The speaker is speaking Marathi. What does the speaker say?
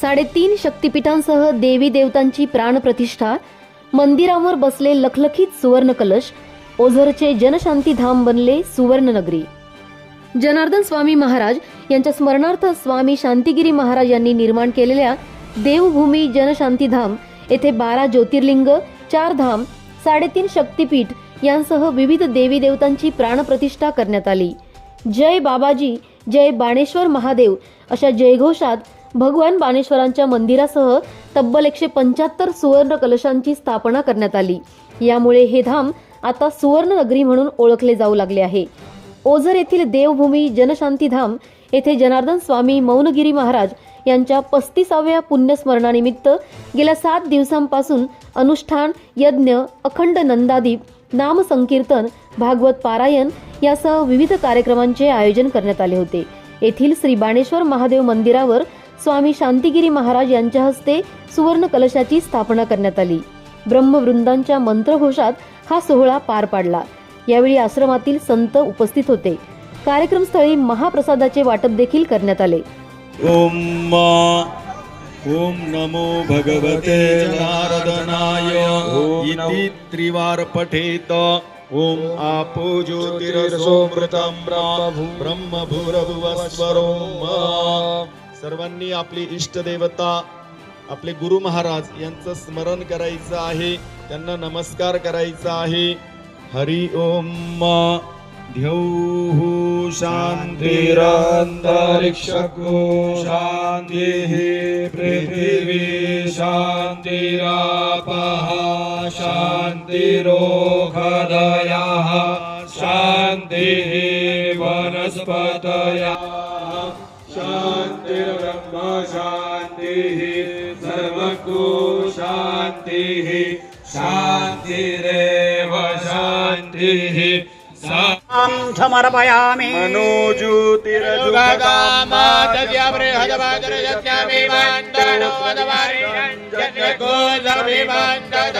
साडेतीन शक्तिपीठांसह देवी देवतांची प्राणप्रतिष्ठा मंदिरावर बसले लखलखीत सुवर्ण कलश ओझरचे जनशांती धाम बनले सुवर्णनगरी. जनार्दन स्वामी महाराज यांच्या स्मरणार्थ स्वामी शांतिगिरी महाराज यांनी निर्माण केलेल्या देवभूमी जनशांतीधाम येथे बारा ज्योतिर्लिंग चार धाम साडेतीन शक्तिपीठ यांसह विविध देवी देवतांची प्राणप्रतिष्ठा करण्यात आली. जय बाबाजी जय बाणेश्वर महादेव अशा जयघोषात भगवान बाणेश्वरांच्या मंदिरासह तब्बल एकशे पंच्याहत्तर सुवर्ण कलशांची स्थापना करण्यात आली. यामुळे हे धाम आता सुवर्ण नगरी म्हणून ओळखले जाऊ लागले आहे. ओझर येथील देवभूमी जनशांतीधाम येथे जनार्दन स्वामी मौनगिरी महाराज यांच्या पस्तीसाव्या पुण्यस्मरणानिमित्त गेल्या सात दिवसांपासून अनुष्ठान यज्ञ अखंड नंदादीप नामसंकीर्तन भागवत पारायण यासह विविध कार्यक्रमांचे आयोजन करण्यात आले होते. येथील श्री बाणेश्वर महादेव मंदिरावर स्वामी शांतिगिरी महाराज यांच्या हस्ते सुवर्ण कलशाची स्थापना करण्यात आली. ब्रह्मवृंदांच्या मंत्रघोषात हा सोहळा पार पाडला. यावेळी आश्रमातील संत उपस्थित होते. कार्यक्रमस्थळी महाप्रसादाचे वाटप देखील करण्यात आले. ॐ ॐ नमो भगवते नारदनाय. इति त्रिवार पठेत ॐ आपो ज्योतिरसोमृतं ब्रह्म भूरभुवस्वरोम सर्वांनी आपली इष्टदेवता आपले गुरु महाराज यांचं स्मरण करायचं आहे. त्यांना नमस्कार करायचा आहे. हरि ओम ध्यौ शान्तिरन्तरिक्षको शान्तिः पृथिवी शान्तिरापः शान्तिरोषधयः शान्तिः वनस्पतयः। शान्तिर्ब्रह्म शान्तिः सर्वको शान्तिः शान्तिरेव शान्तिः सा समर्पयामि मनोज्योतिरजुगदामादव्यबृहदवादरजत्याभिमान्दनोदवारिरञ्जनकोदभिमान्दद